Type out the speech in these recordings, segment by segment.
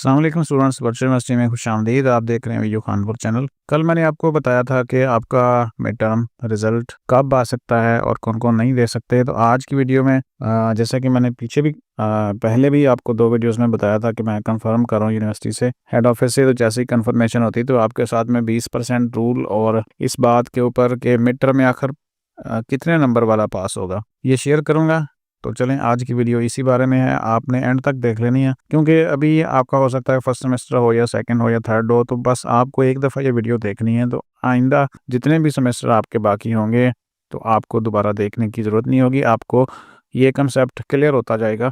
अल्लाम students virtual university में खुश आमदीद। आप देख रहे हैं वीडियो खानपुर चैनल। कल मैंने आपको बताया था कि आपका मिड टर्म रिज़ल्ट कब आ सकता है और कौन कौन नहीं दे सकते। तो आज की वीडियो में जैसा कि मैंने पीछे भी पहले भी आपको दो वीडियोस में बताया था कि मैं कंफर्म कर रहा हूँ यूनिवर्सिटी से। हेड ऑफ़िस से तो जैसे ही कंफर्मेशन होती तो आपके साथ में बीस रूल और इस बात के ऊपर कि मिड टर्म में आखिर कितने नंबर वाला पास होगा। ये शेयर करूँगा। तो चलें, आज की वीडियो इसी बारे में है, आपने एंड तक देख लेनी है, क्योंकि अभी आपका हो सकता है फ़र्स्ट सेमेस्टर हो या सेकंड हो या थर्ड हो तो बस आपको एक दफ़ा ये वीडियो देखनी है तो आइंदा जितने भी सेमेस्टर आपके बाकी होंगे तो आपको दोबारा देखने की ज़रूरत नहीं होगी, आपको ये कंसेप्ट क्लियर होता जाएगा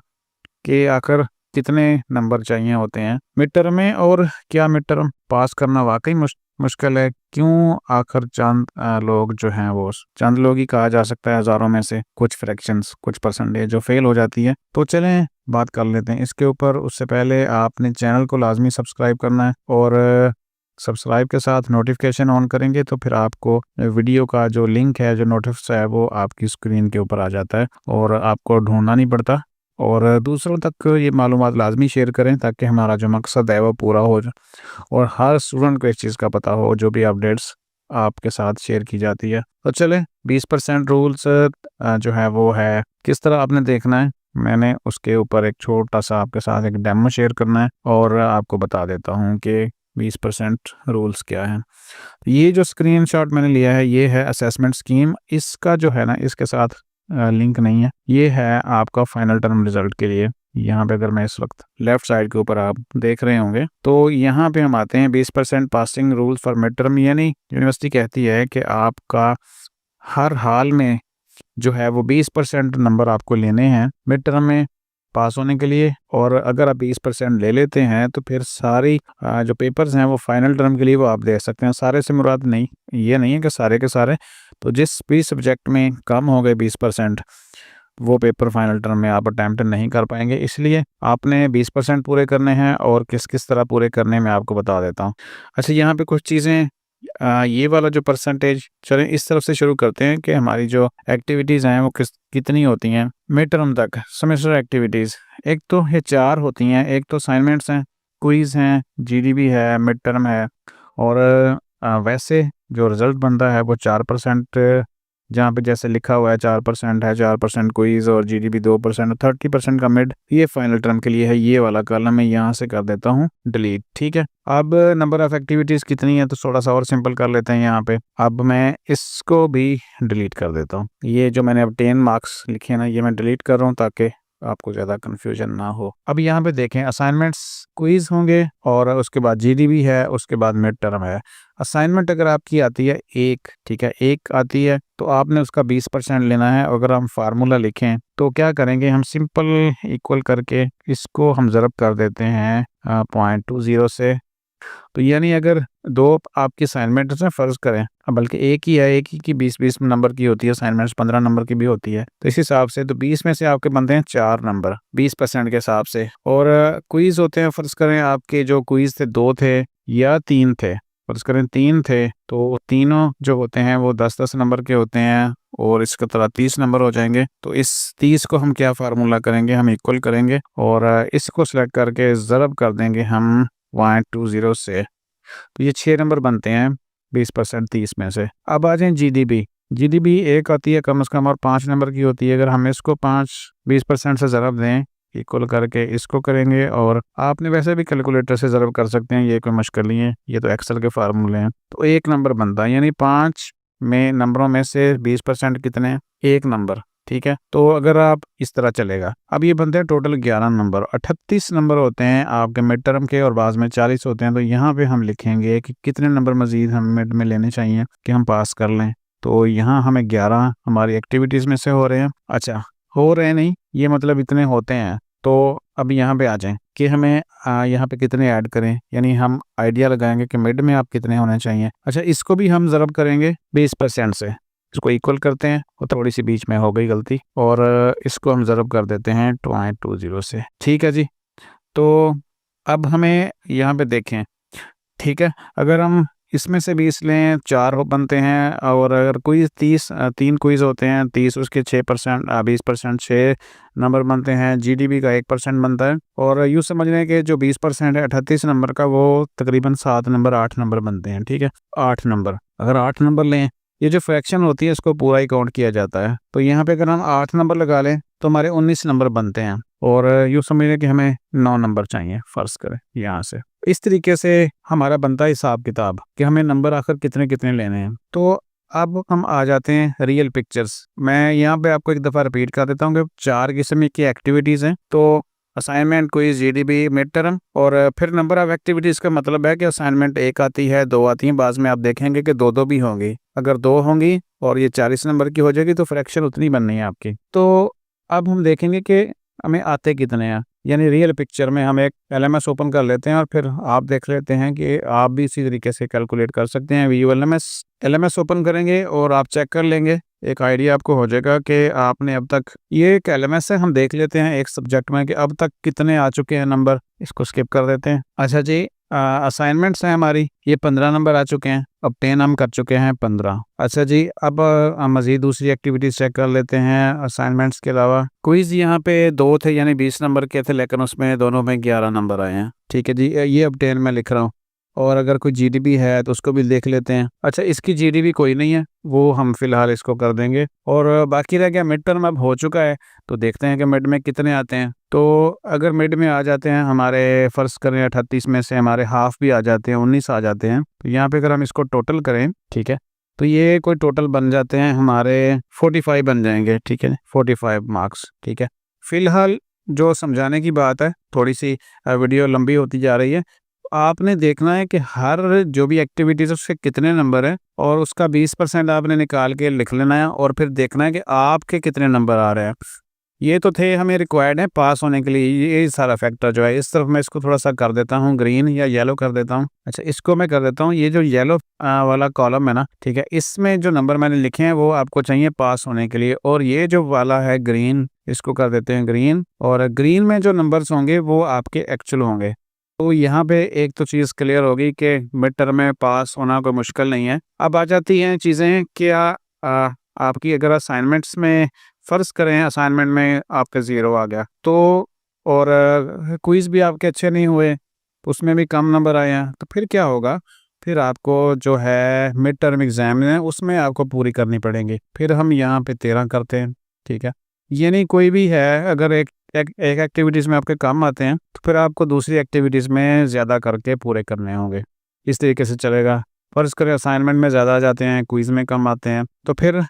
कि आखिर कितने नंबर चाहिए होते हैं मिड टर्म में और क्या मिड टर्म पास करना वाकई मुश्किल है क्यों आखिर चंद लोग जो हैं वो चंद लोग ही कहा जा सकता है हज़ारों में से कुछ फ्रैक्शंस कुछ परसेंटेज जो फेल हो जाती है। तो चलें, बात कर लेते हैं। इसके ऊपर उससे पहले आपने चैनल को लाजमी सब्सक्राइब करना है और, सब्सक्राइब के साथ नोटिफिकेशन ऑन करेंगे तो फिर आपको वीडियो का जो लिंक है, जो नोटिस है, वो आपकी स्क्रीन के ऊपर आ जाता है और आपको ढूंढना नहीं पड़ता। और दूसरों तक ये मालूम लाजमी शेयर करें ताकि हमारा जो मकसद है वो पूरा हो और हर स्टूडेंट को इस चीज़ का पता हो, जो भी अपडेट्स आपके साथ शेयर की जाती है। तो चले 20 परसेंट रूल्स जो है वो है, किस तरह आपने देखना है? मैंने उसके ऊपर एक छोटा सा आपके साथ एक डेमो शेयर करना है और आपको बता देता हूँ कि 20 परसेंट रूल्स क्या है। ये जो स्क्रीनशॉट मैंने लिया है, ये है असेसमेंट स्कीम। इसका जो है ना, इसके साथ लिंक नहीं है। ये है आपका फाइनल टर्म रिज़ल्ट के लिए। यहाँ पे अगर मैं इस वक्त लेफ़्ट साइड के ऊपर आप देख रहे होंगे तो यहाँ पे हम आते हैं बीस percent passing rules for mid term यानी यूनिवर्सिटी कहती है कि आपका हर हाल में जो है वो बीस परसेंट नंबर आपको लेने हैं मिड टर्म में पास होने के लिए। और अगर आप बीस परसेंट ले लेते हैं तो फिर सारी जो पेपर्स हैं वो फाइनल टर्म के लिए वो आप दे सकते हैं। सारे से मुराद नहीं, ये नहीं है कि सारे के सारे तो जिस भी सब्जेक्ट में कम हो गए बीस परसेंट वो पेपर फाइनल टर्म में आप अटैम्प्ट नहीं कर पाएँगे। इसलिए आपने 20 परसेंट पूरे करने हैं और किस किस तरह पूरे करने में आपको बता देता हूँ। अच्छा यहाँ पे कुछ चीज़ें ये वाला जो परसेंटेज चलें इस तरफ़ से शुरू करते हैं कि हमारी जो एक्टिविटीज़ हैं वो किस, कितनी होती हैं। मिड टर्म तक सेमेस्टर एक्टिविटीज़ एक तो ये चार होती हैं, एक तो असाइनमेंट्स हैं क्विज़ हैं जीडीबी है मिड टर्म है और वैसे जो रिज़ल्ट बनता है वो चार परसेंट जहाँ पे जैसे लिखा हुआ है चार परसेंट है, चार परसेंट क्वीज और जीडीपी दो परसेंट थर्टी परसेंट का मिड ये फाइनल टर्म के लिए है, ये वाला कॉलम मैं यहाँ से कर देता हूँ डिलीट ठीक है? अब नंबर ऑफ़ एक्टिविटीज़ कितनी है तो थोड़ा सा और सिंपल कर लेते हैं यहाँ पे। अब मैं इसको भी डिलीट कर देता हूँ। ये जो मैंने अब टेन मार्क्स लिखे हैं ना, ये मैं डिलीट कर रहा हूँ ताकि आपको ज़्यादा कंफ्यूजन ना हो। अब यहाँ पे देखें असाइनमेंट्स क्विज होंगे और उसके बाद जीडी भी है, उसके बाद मिड टर्म है। असाइनमेंट अगर आपकी आती है एक, ठीक है, एक आती है तो आपने उसका बीस परसेंट लेना है। अगर हम फार्मूला लिखें तो क्या करेंगे, हम सिंपल इक्वल करके इसको हम ज़रब कर देते हैं पॉइंट टू ज़ीरो से। तो यानी अगर दो आपके असाइनमेंट से फ़र्ज़ करें बल्कि एक ही है, एक ही की बीस बीस नंबर की होती है असाइनमेंट्स पंद्रह नंबर की भी होती है तो इस हिसाब से तो बीस में से आपके बनते हैं चार नंबर, बीस परसेंट के हिसाब से। और क्वीज़ होते हैं, फ़र्ज़ करें आपके जो क्वीज़ थे, दो थे या तीन थे, फ़र्ज़ करें तीन थे तो तीनों जो होते हैं, वो दस दस नंबर के होते हैं और इसका तरह तीस नंबर हो जाएँगे तो इस तीस को हम क्या फार्मूला करेंगे, हम इक्वल करेंगे और इसको सिलेक्ट करके ज़रब कर देंगे हम वन, टू, ज़ीरो से। तो ये छः नंबर बनते हैं, बीस परसेंट, तीस में से। अब आ जाए G D B G D B एक आती है कम अज़ कम और पाँच नंबर की होती है। अगर हम इसको पाँच, बीस परसेंट से ज़रब दें इक्वल करके इसको करेंगे और आपने वैसे भी कैलकुलेटर से ज़रब कर सकते हैं, ये कोई मुश्किल नहीं है। ये तो एक्सेल के फार्मूले हैं। तो एक नंबर बनता है, यानी पाँच में, नंबरों में से बीस परसेंट कितने एक नंबर। ठीक है? तो अगर आप इस तरह चलेगा। अब ये बनते हैं टोटल ग्यारह नंबर। अट्ठतीस नंबर होते हैं आपके मिड टर्म के और बाद में चालीस होते हैं। तो यहाँ पे हम लिखेंगे कि कितने नंबर मजीद हम मिड में लेने चाहिए कि हम पास कर लें। तो यहाँ हमें ग्यारह हमारी एक्टिविटीज़ में से हो रहे हैं। अच्छा हो रहे नहीं, ये मतलब इतने होते हैं। तो अब यहाँ पे आ जाएँ कि हमें यहाँ पे कितने ऐड करें। यानी हम आइडिया लगाएँगे कि मिड में आप कितने होने चाहिए। अच्छा इसको भी हम ज़रब करेंगे बीस परसेंट से। इसको इक्वल करते हैं और थोड़ी सी बीच में हो गई गलती, और इसको हम ज़रब कर देते हैं पॉइंट टू ज़ीरो से। ठीक है जी? तो अब हमें यहाँ पे देखें। ठीक है? अगर हम इसमें से बीस लें, चार हो बनते हैं, और अगर कोई तीस, तीन क्विज़ होते हैं, तीस उसके छः परसेंट बीस परसेंट छः नंबर बनते हैं जीडीपी का एक परसेंट बनता है, और यूँ समझ लें कि जो बीस परसेंट है, अठतीस नंबर का, वो तकरीबन सात नंबर आठ नंबर बनते हैं, ठीक है? आठ नंबर अगर आठ नंबर लें ये जो फ्रैक्शन होती है, इसको पूरा ही काउंट किया जाता है। तो यहाँ पे अगर हम आठ नंबर लगा लें तो हमारे उन्नीस नंबर बनते हैं। और यूँ समझ लें कि हमें नौ नंबर चाहिए, फ़र्ज़ करें, यहाँ से। इस तरीके से हमारा बनता है हिसाब किताब कि हमें नंबर आखिर कितने कितने लेने हैं। तो अब हम आ जाते हैं रियल पिक्चर्स मैं यहाँ पे आपको एक दफ़ा रिपीट कर देता हूँ कि चार किस्म की एक्टिविटीज़ हैं। तो असाइनमेंट कोई G D B mid term और फिर नंबर ऑफ़ एक्टिविटीज़ का मतलब है कि असाइनमेंट एक आती है, दो आती हैं, बाद में आप देखेंगे कि दो दो भी होंगी। अगर दो होंगी और ये चालीस नंबर की हो जाएगी तो फ्रैक्शन उतनी बननी है आपकी। तो अब हम देखेंगे कि हमें आते कितने हैं। यानी रियल पिक्चर में हम एक एल एम एस ओपन कर लेते हैं और फिर आप देख लेते हैं कि आप भी इसी तरीके से कैलकुलेट कर सकते हैं। V U L M S L M S open करेंगे और आप चेक कर लेंगे। एक आइडिया आपको हो जाएगा कि आपने अब तक ये एक एल है हम देख लेते हैं एक सब्जेक्ट में कि अब तक कितने आ चुके हैं नंबर इसको स्किप कर देते हैं। अच्छा जी असाइनमेंट्स हैं हमारी, ये पंद्रह नंबर आ चुके हैं, अब टेन हम कर चुके हैं पंद्रह। अच्छा जी, अब हम मज़ीद दूसरी एक्टिविटीज़ चेक कर लेते हैं असाइनमेंट्स के अलावा। क्विज यहाँ पे दो थे, यानी बीस नंबर के थे, लेकिन उसमें दोनों में ग्यारह नंबर आए हैं। ठीक है जी ये अब टेन में लिख रहा हूँ। और अगर कोई जीडीपी है तो उसको भी देख लेते हैं। अच्छा इसकी जीडीपी कोई नहीं है, वो हम फ़िलहाल इसको कर देंगे। और बाकी रह गया मिड टर्म, अब हो चुका है तो देखते हैं कि मिड में कितने आते हैं। तो अगर मिड में आ जाते हैं, हमारे फ़र्ज़ करें अट्ठतीस में से हमारे हाफ़ भी आ जाते हैं, उन्नीस आ जाते हैं तो यहाँ पे अगर हम इसको टोटल करें, ठीक है तो ये कोई टोटल बन जाते हैं, हमारे फोर्टी फाइव बन जाएँगे, ठीक है, फोर्टी फाइव मार्क्स, ठीक है। फ़िलहाल जो समझाने की बात है, थोड़ी सी वीडियो लंबी होती जा रही है आपने देखना है कि हर जो भी एक्टिविटीज़, उसके कितने नंबर हैं और उसका 20 परसेंट आपने निकाल के लिख लेना है और फिर देखना है कि आपके कितने नंबर आ रहे हैं। ये तो थे हमें रिक्वायर्ड है पास होने के लिए, ये सारा फैक्टर जो है। इस तरफ़ मैं इसको थोड़ा सा कर देता हूँ, ग्रीन या येलो कर देता हूँ। अच्छा इसको मैं कर देता हूँ, ये जो येलो वाला कॉलम है ना, ठीक है, इसमें जो नंबर मैंने लिखे हैं वो आपको चाहिए पास होने के लिए और ये जो वाला है ग्रीन, इसको कर देते हैं ग्रीन और ग्रीन में जो नंबर्स होंगे वो आपके एक्चुअल होंगे। तो यहाँ पे एक तो चीज़ क्लियर होगी कि मिड टर्म में पास होना कोई मुश्किल नहीं है। अब आ जाती हैं चीज़ें क्या आ, आपकी अगर असाइनमेंट्स में फ़र्ज़ करें असाइनमेंट में आपका ज़ीरो आ गया तो और क्विज़ भी आपके अच्छे नहीं हुए उसमें भी कम नंबर आए हैं तो फिर क्या होगा? फिर आपको जो है मिड टर्म एग्ज़ाम है उसमें आपको पूरी करनी पड़ेंगी। फिर हम यहाँ पे तेरह करते हैं ठीक है? यानी कोई भी है अगर एक एक, एक एक्टिविटीज़ में आपके कम आते हैं तो फिर आपको दूसरी एक्टिविटीज़ में ज़्यादा करके पूरे करने होंगे। इस तरीके से चलेगा। फ़र्ज़ करें असाइनमेंट में ज़्यादा जाते हैं क्विज़ में कम आते हैं। तो फिर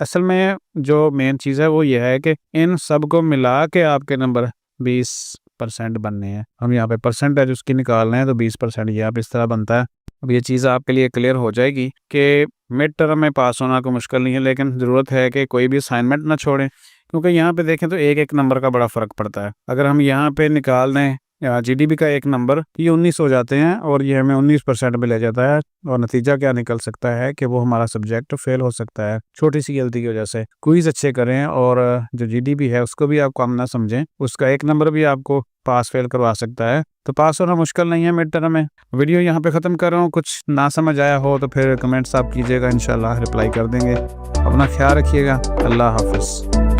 असल में जो मेन चीज़ है वो ये है कि इन सबको मिला के आपके नंबर बीस परसेंट बनने हैं। हम यहाँ पे परसेंटेज उसकी निकाल रहे हैं तो बीस परसेंट ये आप इस तरह बनता है। अब ये चीज़ आपके लिए क्लियर हो जाएगी कि मिड टर्म में पास होना कोई मुश्किल नहीं है लेकिन ज़रूरत है कि कोई भी असाइनमेंट ना छोड़ें। क्योंकि यहाँ पे देखें तो एक एक नंबर का बड़ा फ़र्क पड़ता है। अगर हम यहाँ पे निकाल दें जीडीपी का एक नंबर ये उन्नीस हो जाते हैं और ये हमें उन्नीस परसेंट में ले जाता है और नतीजा क्या निकल सकता है कि वो हमारा सब्जेक्ट फेल हो सकता है, छोटी सी गलती की वजह से। क्विज अच्छे करें और जो जीडीपी है उसको भी आप कम ना समझें, उसका एक नंबर भी आपको पास फेल करवा सकता है। तो पास होना मुश्किल नहीं है मिड टर्म में। वीडियो यहाँ पे ख़त्म कर रहा हूँ, कुछ ना समझ आया हो तो फिर कमेंट्स आप कीजिएगा, इंशाल्लाह रिप्लाई कर देंगे। अपना ख्याल रखिएगा, अल्लाह हाफिज़।